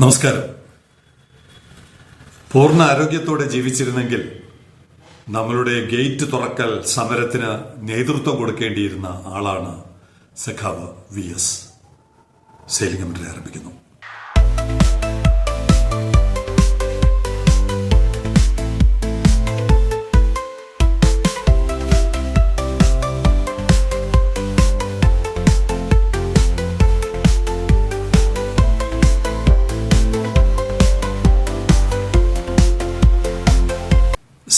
നമസ്കാരം. പൂർണ ആരോഗ്യത്തോടെ ജീവിച്ചിരുന്നെങ്കിൽ നമ്മളുടെ ഗേറ്റ് തുറക്കൽ സമരത്തിന് നേതൃത്വം കൊടുക്കേണ്ടിയിരുന്ന ആളാണ് സഖാവ് വി എസ്. സേലിംഗം ആരംഭിക്കുന്നു.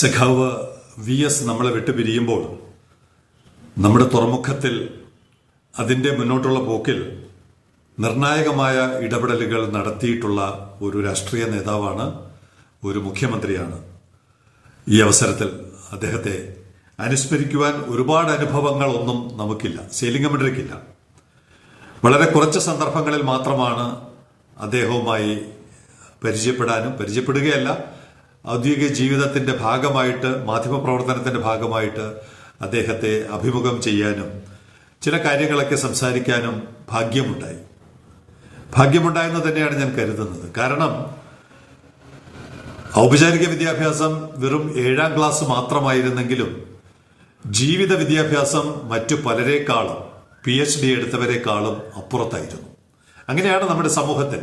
സഖാവ് വി എസ് നമ്മളെ വിട്ടുപിരിയുമ്പോൾ നമ്മുടെ തുറമുഖത്തിൽ അതിന്റെ മുന്നോട്ടുള്ള പോക്കിൽ നിർണായകമായ ഇടപെടലുകൾ നടത്തിയിട്ടുള്ള ഒരു രാഷ്ട്രീയ നേതാവാണ് ഒരു മുഖ്യമന്ത്രിയാണ്. ഈ അവസരത്തിൽ അദ്ദേഹത്തെ അനുസ്മരിക്കുവാൻ ഒരുപാട് അനുഭവങ്ങളൊന്നും നമുക്കില്ല സേലിംഗമണ്ഡലിക്കില്ല വളരെ കുറച്ച് സന്ദർഭങ്ങളിൽ മാത്രമാണ് അദ്ദേഹവുമായി പരിചയപ്പെടാനും പരിചയപ്പെടുകയല്ല ഔദ്യോഗിക ജീവിതത്തിന്റെ ഭാഗമായിട്ട് മാധ്യമപ്രവർത്തനത്തിന്റെ ഭാഗമായിട്ട് അദ്ദേഹത്തെ അഭിമുഖം ചെയ്യാനും ചില കാര്യങ്ങളൊക്കെ സംസാരിക്കാനും ഭാഗ്യമുണ്ടായി. ഭാഗ്യമുണ്ടായെന്ന് തന്നെയാണ് ഞാൻ കരുതുന്നത്. കാരണം ഔപചാരിക വിദ്യാഭ്യാസം വെറും ഏഴാം ക്ലാസ് മാത്രമായിരുന്നെങ്കിലും ജീവിത വിദ്യാഭ്യാസം മറ്റു പലരെക്കാളും പി എച്ച് ഡി എടുത്തവരെക്കാളും അപ്പുറത്തായിരുന്നു. അങ്ങനെയാണ് നമ്മുടെ സമൂഹത്തിൽ.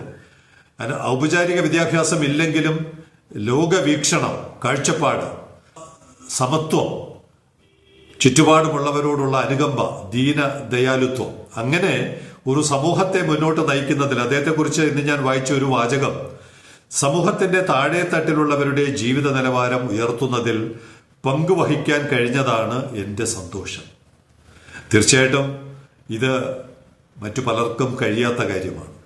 ഔപചാരിക വിദ്യാഭ്യാസം ഇല്ലെങ്കിലും ലോകവീക്ഷണം കാഴ്ചപ്പാട് സമത്വം ചുറ്റുപാടുമുള്ളവരോടുള്ള അനുകമ്പ ദീന ദയാലുത്വം. അങ്ങനെ ഒരു സമൂഹത്തെ മുന്നോട്ട് നയിക്കുന്നതിൽ അദ്ദേഹത്തെക്കുറിച്ച് ഇന്ന് ഞാൻ വായിച്ച ഒരു വാചകം സമൂഹത്തിന്റെ താഴെ തട്ടിലുള്ളവരുടെ ജീവിത നിലവാരം ഉയർത്തുന്നതിൽ പങ്കുവഹിക്കാൻ കഴിഞ്ഞതാണ് എന്റെ സന്തോഷം. തീർച്ചയായിട്ടും ഇത് മറ്റു പലർക്കും കഴിയാത്ത കാര്യമാണ്.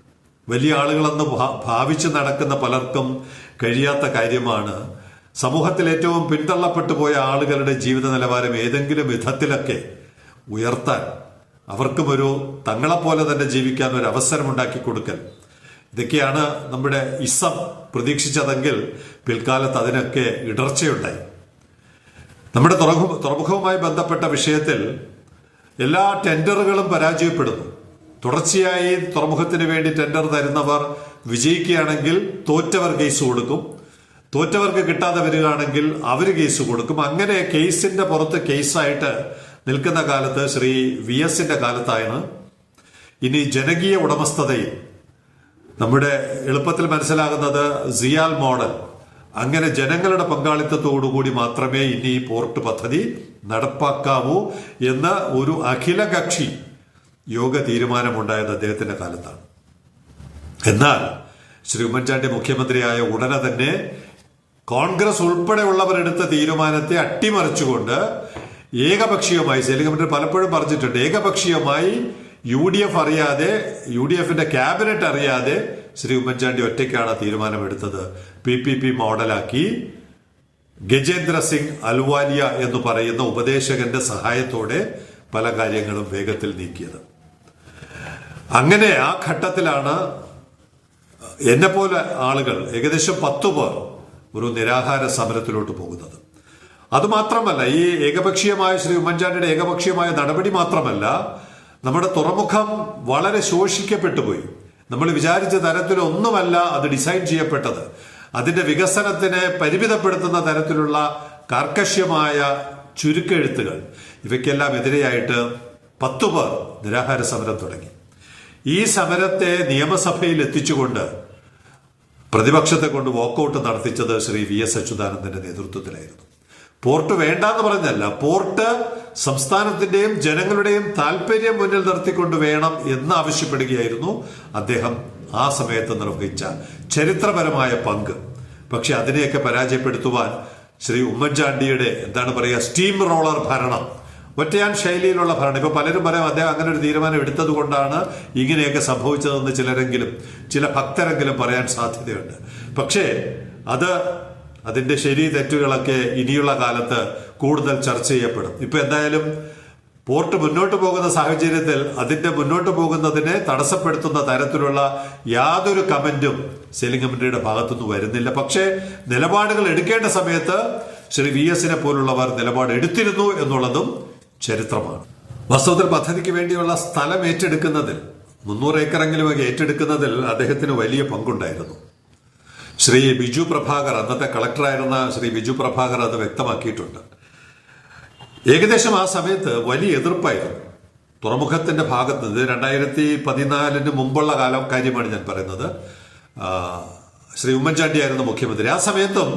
വലിയ ആളുകളെന്ന് ഭാവിച്ച് നടക്കുന്ന പലർക്കും കഴിയാത്ത കാര്യമാണ്. സമൂഹത്തിൽ ഏറ്റവും പിന്തള്ളപ്പെട്ടു പോയ ആളുകളുടെ ജീവിത നിലവാരം ഏതെങ്കിലും വിധത്തിലൊക്കെ ഉയർത്താൻ അവർക്കും ഒരു തങ്ങളെപ്പോലെ തന്നെ ജീവിക്കാൻ ഒരു അവസരം ഉണ്ടാക്കി കൊടുക്കൽ. ഇതൊക്കെയാണ് നമ്മുടെ ഇസം പ്രതീക്ഷിച്ചതെങ്കിൽ പിൽക്കാലത്ത് അതിനൊക്കെ ഇടർച്ചയുണ്ടായി. നമ്മുടെ തുറമുഖ തുറമുഖവുമായി ബന്ധപ്പെട്ട വിഷയത്തിൽ എല്ലാ ടെൻഡറുകളും പരാജയപ്പെടുന്നു. തുടർച്ചയായി തുറമുഖത്തിന് വേണ്ടി ടെൻഡർ തരുന്നവർ വിജയിക്കുകയാണെങ്കിൽ തോറ്റവർ കേസ് കൊടുക്കും. തോറ്റവർക്ക് കിട്ടാതെ വരികയാണെങ്കിൽ അവർ കേസ് കൊടുക്കും. അങ്ങനെ കേസിന്റെ പുറത്ത് കേസായിട്ട് നിൽക്കുന്ന കാലത്ത് ശ്രീ വി എസിന്റെ കാലത്താണ് ഇനി ജനകീയ ഉടമസ്ഥതയിൽ നമ്മുടെ എളുപ്പത്തിൽ മനസ്സിലാകുന്നത് സിയാൽ മോഡൽ. അങ്ങനെ ജനങ്ങളുടെ പങ്കാളിത്തത്തോടുകൂടി മാത്രമേ ഇനി ഈ പോർട്ട് പദ്ധതി നടപ്പാക്കാവൂ എന്ന ഒരു അഖിലകക്ഷി യോഗ തീരുമാനമുണ്ടായത് അദ്ദേഹത്തിന്റെ കാലത്താണ്. എന്നാൽ ശ്രീ ഉമ്മൻചാണ്ടി മുഖ്യമന്ത്രിയായ ഉടനെ തന്നെ കോൺഗ്രസ് ഉൾപ്പെടെയുള്ളവരെടുത്ത തീരുമാനത്തെ അട്ടിമറിച്ചുകൊണ്ട് ഏകപക്ഷീയമായി സെലിഗമന്ത്രി പലപ്പോഴും പറഞ്ഞിട്ടുണ്ട് ഏകപക്ഷീയമായി യു ഡി എഫ് അറിയാതെ യു ഡി എഫിന്റെ ക്യാബിനറ്റ് അറിയാതെ ശ്രീ ഉമ്മൻചാണ്ടി ഒറ്റയ്ക്കാണ് തീരുമാനമെടുത്തത്. പി പി പി മോഡലാക്കി ഗജേന്ദ്ര സിംഗ് അൽവാലിയ എന്ന് പറയുന്ന ഉപദേശകന്റെ സഹായത്തോടെ പല കാര്യങ്ങളും വേഗത്തിൽ നീക്കിയത്. അങ്ങനെ ആ ഘട്ടത്തിലാണ് എന്നെ പോലെ ആളുകൾ ഏകദേശം പത്തു പേർ ഒരു നിരാഹാര സമരത്തിലോട്ട് പോകുന്നത്. അതുമാത്രമല്ല ഈ ഏകപക്ഷീയമായ ശ്രീ ഉമ്മൻചാണ്ടിയുടെ ഏകപക്ഷീയമായ നടപടി മാത്രമല്ല നമ്മുടെ തുറമുഖം വളരെ ശോഷിക്കപ്പെട്ടു പോയി. നമ്മൾ വിചാരിച്ച തരത്തിലൊന്നുമല്ല അത് ഡിസൈൻ ചെയ്യപ്പെട്ടത്. അതിന്റെ വികസനത്തിനെ പരിമിതപ്പെടുത്തുന്ന തരത്തിലുള്ള കാർക്കശ്യമായ ചുരുക്കെഴുത്തുകൾ. ഇവയ്ക്കെല്ലാം എതിരെയായിട്ട് പത്തു പേർ നിരാഹാര സമരം തുടങ്ങി. ഈ സമരത്തെ നിയമസഭയിൽ എത്തിച്ചുകൊണ്ട് പ്രതിപക്ഷത്തെ കൊണ്ട് വാക്കൌട്ട് നടത്തിച്ചത് ശ്രീ വി എസ് അച്യുതാനന്ദന്റെ നേതൃത്വത്തിലായിരുന്നു. പോർട്ട് വേണ്ട എന്ന് പറഞ്ഞല്ല പോർട്ട് സംസ്ഥാനത്തിന്റെയും ജനങ്ങളുടെയും താല്പര്യം മുന്നിൽ നിർത്തിക്കൊണ്ട് വേണം എന്ന് ആവശ്യപ്പെടുകയായിരുന്നു അദ്ദേഹം ആ സമയത്ത് നിർവഹിച്ച ചരിത്രപരമായ പങ്ക്. പക്ഷെ അതിനെയൊക്കെ പരാജയപ്പെടുത്തുവാൻ ശ്രീ ഉമ്മൻചാണ്ടിയുടെ എന്താണ് പറയുക സ്റ്റീം റോളർ ഭരണം ഒറ്റയാൻ ശൈലിയിലുള്ള ഭരണം. ഇപ്പൊ പലരും പറയാം അദ്ദേഹം അങ്ങനെ ഒരു തീരുമാനം എടുത്തത് കൊണ്ടാണ് ഇങ്ങനെയൊക്കെ സംഭവിച്ചതെന്ന് ചിലരെങ്കിലും ചില ഭക്തരെങ്കിലും പറയാൻ സാധ്യതയുണ്ട്. പക്ഷേ അത് അതിന്റെ ശരി തെറ്റുകളൊക്കെ ഇനിയുള്ള കാലത്ത് കൂടുതൽ ചർച്ച ചെയ്യപ്പെടും. ഇപ്പൊ എന്തായാലും പോർട്ട് മുന്നോട്ട് പോകുന്ന സാഹചര്യത്തിൽ അതിന്റെ മുന്നോട്ട് പോകുന്നതിനെ തടസ്സപ്പെടുത്തുന്ന തരത്തിലുള്ള യാതൊരു കമന്റും സെലിംഗമന്ത്രിയുടെ ഭാഗത്തുനിന്ന് വരുന്നില്ല. പക്ഷേ നിലപാടുകൾ എടുക്കേണ്ട സമയത്ത് ശ്രീ വി എസിനെ പോലുള്ളവർ നിലപാട് എടുത്തിരുന്നു എന്നുള്ളതും ചരിത്രമാണ്. വാസ്തവത്തിൽ പദ്ധതിക്ക് വേണ്ടിയുള്ള സ്ഥലം ഏറ്റെടുക്കുന്നതിൽ മുന്നൂറ് ഏക്കറെങ്കിലും ഏറ്റെടുക്കുന്നതിൽ അദ്ദേഹത്തിന് വലിയ പങ്കുണ്ടായിരുന്നു. ശ്രീ ബിജു പ്രഭാകർ അന്നത്തെ കളക്ടറായിരുന്ന ശ്രീ ബിജു പ്രഭാകർ അത് വ്യക്തമാക്കിയിട്ടുണ്ട്. ഏകദേശം ആ സമയത്ത് വലിയ എതിർപ്പായിരുന്നു. തുറമുഖത്തിന്റെ ഭാഗത്ത് നിന്ന് രണ്ടായിരത്തി പതിനാലിന് മുമ്പുള്ള കാലം കാര്യമാണ് ഞാൻ പറയുന്നത്. ശ്രീ ഉമ്മൻചാണ്ടിയായിരുന്നു മുഖ്യമന്ത്രി. ആ സമയത്തും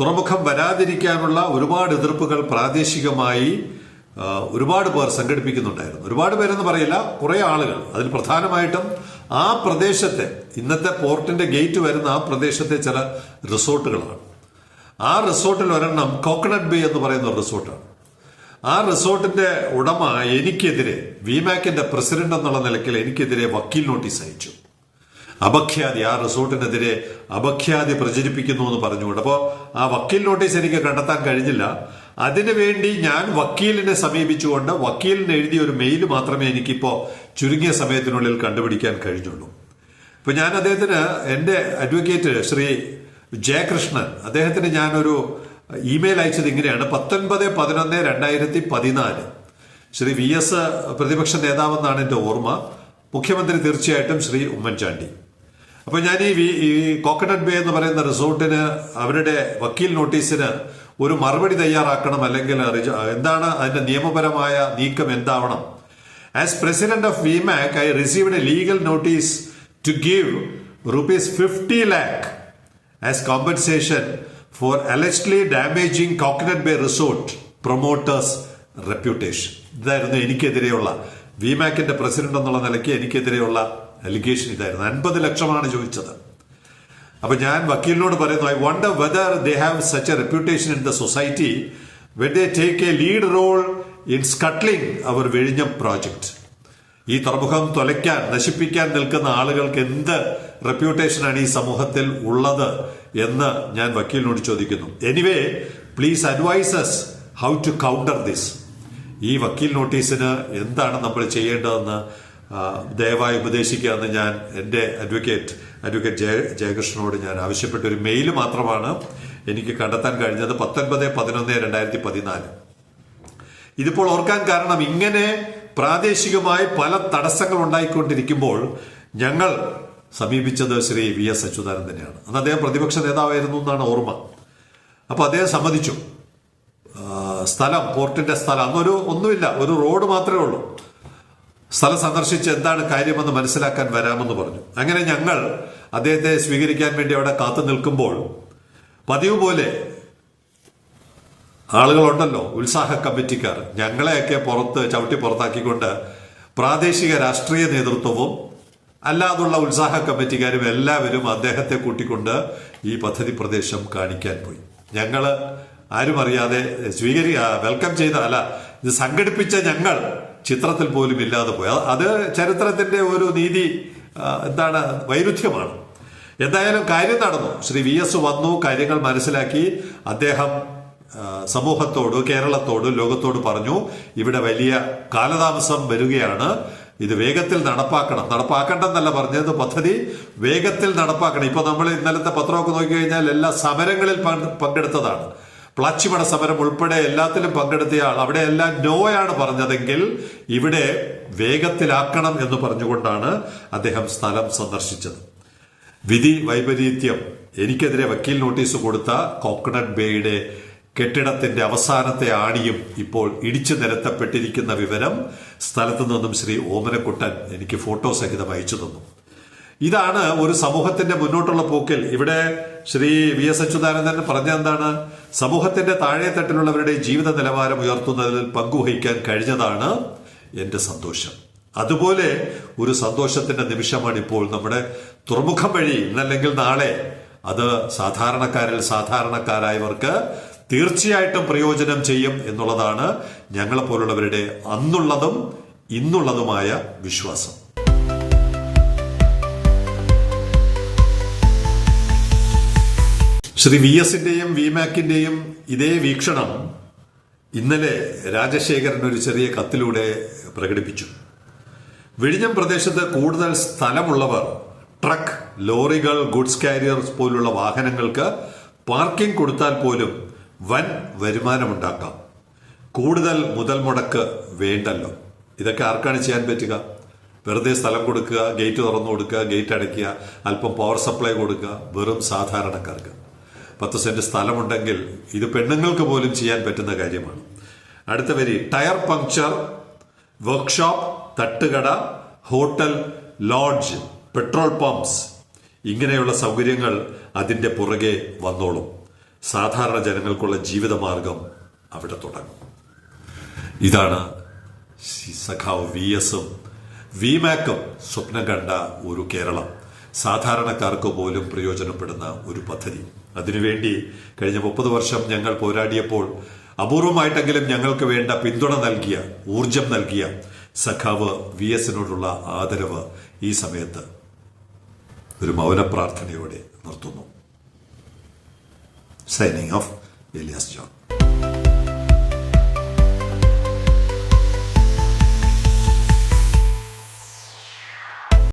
തുറമുഖം വരാതിരിക്കാനുള്ള ഒരുപാട് എതിർപ്പുകൾ പ്രാദേശികമായി ഒരുപാട് പേർ സംഘടിപ്പിക്കുന്നുണ്ടായിരുന്നു. ഒരുപാട് പേരെന്ന് പറയില്ല കുറെ ആളുകൾ. അതിൽ പ്രധാനമായിട്ടും ആ പ്രദേശത്തെ ഇന്നത്തെ പോർട്ടിന്റെ ഗേറ്റ് വരുന്ന ആ പ്രദേശത്തെ ചില റിസോർട്ടുകളാണ്. ആ റിസോർട്ടിൽ ഒരെണ്ണം കോക്കനട്ട് ബേ എന്ന് പറയുന്ന റിസോർട്ടാണ്. ആ റിസോർട്ടിന്റെ ഉടമ എനിക്കെതിരെ വിമാക്കിന്റെ പ്രസിഡന്റ് എന്നുള്ള നിലയ്ക്ക് എനിക്കെതിരെ വക്കീൽ നോട്ടീസ് അയച്ചു. അപഖ്യാതി ആ റിസോർട്ടിനെതിരെ അപഖ്യാതി പ്രചരിപ്പിക്കുന്നു എന്ന് പറഞ്ഞുകൊണ്ട്. അപ്പോൾ ആ വക്കീൽ നോട്ടീസ് എനിക്ക് കണ്ടെത്താൻ കഴിഞ്ഞില്ല. അതിനുവേണ്ടി ഞാൻ വക്കീലിനെ സമീപിച്ചുകൊണ്ട് വക്കീലിന് എഴുതിയ ഒരു മെയിൽ മാത്രമേ എനിക്കിപ്പോ ചുരുങ്ങിയ സമയത്തിനുള്ളിൽ കണ്ടുപിടിക്കാൻ കഴിഞ്ഞുള്ളൂ. ഇപ്പൊ ഞാൻ അദ്ദേഹത്തിന് എന്റെ അഡ്വക്കേറ്റ് ശ്രീ ജയകൃഷ്ണൻ അദ്ദേഹത്തിന് ഞാനൊരു ഇമെയിൽ അയച്ചത് ഇങ്ങനെയാണ്. പത്തൊൻപത് പതിനൊന്ന് രണ്ടായിരത്തി പതിനാല്. ശ്രീ വി എസ് പ്രതിപക്ഷ നേതാവെന്നാണ് എന്റെ ഓർമ്മ. മുഖ്യമന്ത്രി തീർച്ചയായിട്ടും ശ്രീ ഉമ്മൻചാണ്ടി. അപ്പൊ ഞാൻ ഈ കോക്കനട്ട് ബേ എന്ന് പറയുന്ന റിസോർട്ടിന് അവരുടെ വക്കീൽ നോട്ടീസിന് ഒരു മറുപടി തയ്യാറാക്കണം അല്ലെങ്കിൽ എന്താണ് അതിന്റെ നിയമപരമായ നീക്കം എന്താവണം? As president of Vimak I received a legal notice to give rupees fifty lakh as compensation for allegedly damaging coconut bay resort promoters reputation ഇതായിരുന്നു എനിക്കെതിരെയുള്ള വിമാക്കിന്റെ പ്രസിഡന്റ് എന്നുള്ള നിലയ്ക്ക് എനിക്കെതിരെയുള്ള അലിഗേഷൻ ഇതായിരുന്നു. അൻപത് ലക്ഷമാണ് ചോദിച്ചത്. അപ്പൊ ഞാൻ വക്കീലിനോട് പറയുന്നു I wonder whether they have such a reputation in the society when they take a lead role in scuttling our വെഴിഞ്ഞം project ഈ തുറമുഖം തൊലയ്ക്കാൻ നശിപ്പിക്കാൻ നിൽക്കുന്ന ആളുകൾക്ക് എന്ത് റെപ്യൂട്ടേഷനാണ് ഈ സമൂഹത്തിൽ ഉള്ളത് എന്ന് ഞാൻ വക്കീലിനോട് ചോദിക്കുന്നു. Anyway please advises how to counter this ഈ വക്കീൽ നോട്ടീസിന് എന്താണ് നമ്മൾ ചെയ്യേണ്ടതെന്ന് ദയവായി ഉപദേശിക്കാമെന്ന് ഞാൻ എന്റെ അഡ്വക്കേറ്റ് അഡ്വക്കേറ്റ് ജയ ജയകൃഷ്ണനോട് ഞാൻ ആവശ്യപ്പെട്ട ഒരു മെയിൽ മാത്രമാണ് എനിക്ക് കണ്ടെത്താൻ കഴിഞ്ഞത്. പത്തൊൻപത് പതിനൊന്ന് രണ്ടായിരത്തി പതിനാല്. ഇതിപ്പോൾ ഓർക്കാൻ കാരണം ഇങ്ങനെ പ്രാദേശികമായി പല തടസ്സങ്ങൾ ഉണ്ടായിക്കൊണ്ടിരിക്കുമ്പോൾ ഞങ്ങൾ സമീപിച്ചത് ശ്രീ വി എസ് അച്യുതാനന്ദനെയാണ് അന്ന് അദ്ദേഹം പ്രതിപക്ഷ നേതാവായിരുന്നു എന്നാണ് ഓർമ്മ. അപ്പോൾ അദ്ദേഹം സമ്മതിച്ചു. സ്ഥലം പോർട്ടിന്റെ സ്ഥലം അന്നൊരു ഒന്നുമില്ല ഒരു റോഡ് മാത്രമേ ഉള്ളൂ. സ്ഥലം സന്ദർശിച്ച് എന്താണ് കാര്യമെന്ന് മനസ്സിലാക്കാൻ വരാമെന്ന് പറഞ്ഞു. അങ്ങനെ ഞങ്ങൾ അദ്ദേഹത്തെ സ്വീകരിക്കാൻ വേണ്ടി അവിടെ കാത്തു നിൽക്കുമ്പോൾ പതിവ് പോലെ ആളുകളുണ്ടല്ലോ ഉത്സാഹ കമ്മിറ്റിക്കാർ ഞങ്ങളെയൊക്കെ പുറത്ത് ചവിട്ടി പുറത്താക്കിക്കൊണ്ട് പ്രാദേശിക രാഷ്ട്രീയ നേതൃത്വവും അല്ലാതുള്ള ഉത്സാഹ കമ്മിറ്റിക്കാരും എല്ലാവരും അദ്ദേഹത്തെ കൂട്ടിക്കൊണ്ട് ഈ പദ്ധതി പ്രദേശം കാണിക്കാൻ പോയി. ഞങ്ങൾ ആരും അറിയാതെ സ്വീകരി വെൽക്കം ചെയ്ത അല്ല ഇത് സംഘടിപ്പിച്ച ഞങ്ങൾ ചിത്രത്തിൽ പോലും ഇല്ലാതെ പോയി. അത് ചരിത്രത്തിന്റെ ഒരു നീതി എന്താണ് വൈരുദ്ധ്യമാണ്. എന്തായാലും കാര്യം നടന്നു. ശ്രീ വി എസ് വന്നു കാര്യങ്ങൾ മനസ്സിലാക്കി. അദ്ദേഹം സമൂഹത്തോട് കേരളത്തോട് ലോകത്തോട് പറഞ്ഞു ഇവിടെ വലിയ കാലതാമസം വരികയാണ്. ഇത് വേഗത്തിൽ നടപ്പാക്കണം. നടപ്പാക്കണ്ടെന്നല്ല പറഞ്ഞത് പദ്ധതി. വേഗത്തിൽ നടപ്പാക്കണം. ഇപ്പൊ നമ്മൾ ഇന്നലത്തെ പത്രമൊക്കെ നോക്കിക്കഴിഞ്ഞാൽ എല്ലാ സമരങ്ങളിൽ പങ്കെടുത്തതാണ്. പ്ലാച്ചിമട സമരം ഉൾപ്പെടെ എല്ലാത്തിലും പങ്കെടുത്തയാൾ അവിടെ എല്ലാം നോയാണ് പറഞ്ഞതെങ്കിൽ ഇവിടെ വേഗത്തിലാക്കണം എന്ന് പറഞ്ഞുകൊണ്ടാണ് അദ്ദേഹം സ്ഥലം സന്ദർശിച്ചത്. വിധി വൈപരീത്യം. എനിക്കെതിരെ വക്കീൽ നോട്ടീസ് കൊടുത്ത കോക്കനട്ട് ബേയുടെ കെട്ടിടത്തിന്റെ അവസാനത്തെ ആണിയും ഇപ്പോൾ ഇടിച്ചു നിരത്തപ്പെട്ടിരിക്കുന്ന വിവരം സ്ഥലത്തു നിന്നും ശ്രീ ഓമനക്കുട്ടൻ എനിക്ക് ഫോട്ടോ സഹിതം അയച്ചു തന്നു. ഇതാണ് ഒരു സമൂഹത്തിന്റെ മുന്നോട്ടുള്ള പോക്കിൽ. ഇവിടെ ശ്രീ വി എസ് അച്യുതാനന്ദൻ പറഞ്ഞ എന്താണ്? സമൂഹത്തിന്റെ താഴെത്തട്ടിലുള്ളവരുടെ ജീവിത നിലവാരം ഉയർത്തുന്നതിൽ പങ്കുവഹിക്കാൻ കഴിഞ്ഞതാണ് എന്റെ സന്തോഷം. അതുപോലെ ഒരു സന്തോഷത്തിന്റെ നിമിഷമാണ് ഇപ്പോൾ നമ്മുടെ തുറമുഖം വഴി ഇന്നല്ലെങ്കിൽ നാളെ അത് സാധാരണക്കാരിൽ സാധാരണക്കാരായവർക്ക് തീർച്ചയായിട്ടും പ്രയോജനം ചെയ്യും എന്നുള്ളതാണ് ഞങ്ങളെപ്പോലുള്ളവരുടെ അന്നുള്ളതും ഇന്നുള്ളതുമായ വിശ്വാസം. ശ്രീ വി എസിന്റെയും വി മാക്കിന്റെയും ഇതേ വീക്ഷണം ഇന്നലെ രാജശേഖരൻ ഒരു ചെറിയ കത്തിലൂടെ പ്രകടിപ്പിച്ചു. വിഴിഞ്ഞം പ്രദേശത്ത് കൂടുതൽ സ്ഥലമുള്ളവർ ട്രക്ക് ലോറികൾ ഗുഡ്സ് കാരിയർസ് പോലുള്ള വാഹനങ്ങൾക്ക് പാർക്കിംഗ് കൊടുത്താൽ പോലും വൻ വരുമാനമുണ്ടാക്കാം. കൂടുതൽ മുതൽ മുടക്ക് വേണ്ടല്ലോ. ഇതൊക്കെ ആർക്കാണ് ചെയ്യാൻ പറ്റുക? വെറുതെ സ്ഥലം കൊടുക്കുക ഗേറ്റ് തുറന്നു കൊടുക്കുക ഗേറ്റ് അടയ്ക്കുക അല്പം പവർ സപ്ലൈ കൊടുക്കുക വെറും സാധാരണക്കാർക്ക്. പത്ത് സെന്റ് സ്ഥലമുണ്ടെങ്കിൽ ഇത് പെണ്ണുങ്ങൾക്ക് പോലും ചെയ്യാൻ പറ്റുന്ന കാര്യമാണ്. അടുത്ത വരി ടയർ പങ്ക്ചർ വർക്ക്ഷോപ്പ് തട്ടുകട ഹോട്ടൽ ലോഡ്ജ് പെട്രോൾ പമ്പ്സ്. ഇങ്ങനെയുള്ള സൗകര്യങ്ങൾ അതിന്റെ പുറകെ വന്നോളും. സാധാരണ ജനങ്ങൾക്കുള്ള ജീവിതമാർഗം അവിടെ തുടങ്ങും. ഇതാണ് സഖാവ് വി എസും വി മാക്കും സ്വപ്നം കണ്ട ഒരു കേരളം. സാധാരണക്കാർക്ക് പോലും പ്രയോജനപ്പെടുന്ന ഒരു പദ്ധതി. അതിനുവേണ്ടി കഴിഞ്ഞ മുപ്പത് വർഷം ഞങ്ങൾ പോരാടിയപ്പോൾ അപൂർവമായിട്ടെങ്കിലും ഞങ്ങൾക്ക് വേണ്ട പിന്തുണ നൽകിയ ഊർജം നൽകിയ സഖാവ് വി എസിനോടുള്ള ആദരവ് ഈ സമയത്ത് ഒരു മൗന പ്രാർത്ഥനയോടെ നിർത്തുന്നു. Signing off Elias John